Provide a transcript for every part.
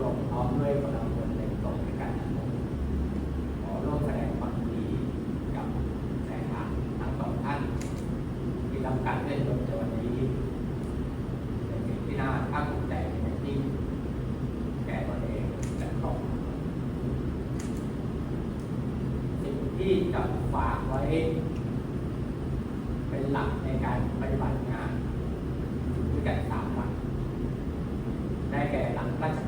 ลงพร้อมด้วยกำลังพลเป็นตกในการขอร่วมแสดงความยินดีกับสายทางทั้งสองท่าน ที่รับการเลื่อนยศในวันนี้เป็นที่น่าภาคภูมิใจที่นี่แก่ตนเองและครอบสิ่งที่จะฝากไว้ เป็นหลักในการปฏิบัติงานด้วยกันสามวันได้แก่หลังราช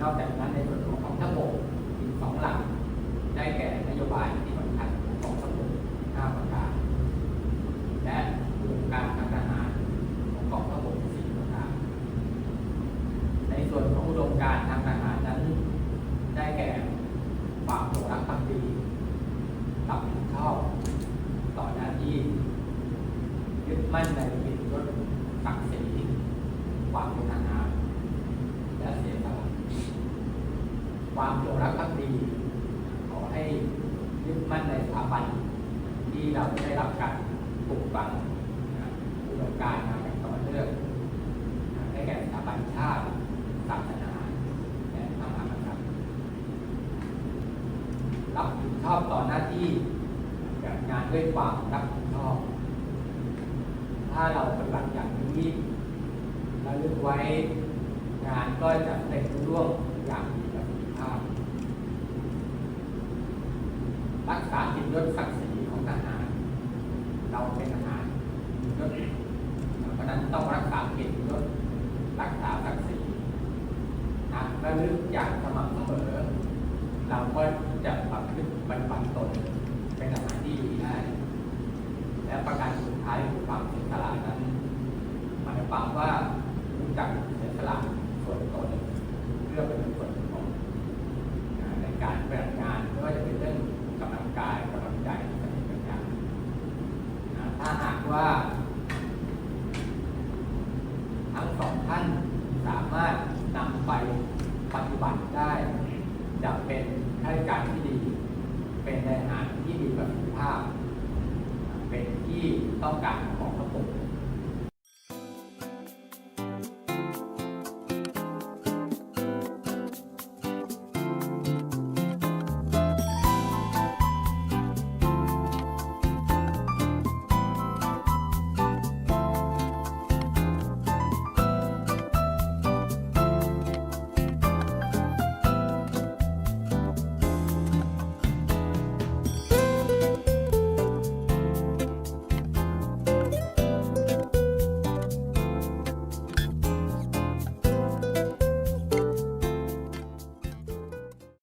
นอกจากนั้นในส่วนของกองทัพบกอีกสองหลัก ได้แก่นโยบายที่สำคัญของกองทัพบกห้าประการและอุดมการทางทหารของกองทัพบกสี่ประการในส่วนของอุดมการทางทหารนั้น ได้แก่ความจงรักภักดีรับผิดชอบต่อหน้าที่ยึดมั่นในเกียรติยศศักดิ์ศรีความเป็นทหารและเสียสละ ความจงรักภักดี ขอให้ยึดมั่นในสถาบันที่เราได้รับการปลูกฝังอุดมการณ์มาอย่างต่อเนื่องได้แก่สถาบันชาติศาสนาและพระมหากษัตริย์รับผิดชอบต่อหน้าที่แบบงานด้วยความรับผิดชอบ ถ้าเราปฏิบัติอย่างนี้และลึกไว้งานก็จะเป็นร่วงอย่างมีประสิทธิภาพ รักษาจิตยศศักดิ์ศรีของทหาร เราเป็นทหารยศเพราะนั้นต้องรักษาเกียรติยศรักษาศักดิ์ศรีหากระลึกอย่างสม่ำเสมอ เราก็จะประพฤติปฏิบัติตนเป็นทหารที่ดีได้ และประการสุดท้ายคือความเสียสละนั้นหมายความว่ารู้จักเสียสละส่วนตนเพื่อเป็นส่วนการปฏิบัติงานไม่ว่าจะเป็นเรื่องกำลังกายกำลังใจสติปัญญานะถ้าหาก ว่า ทั้งสองท่านสามารถนำไปปฏิบัติได้ จะเป็นข้าราชการที่ดี เป็นนายทหารที่มีประสิทธิภาพ เป็นที่ต้องการของ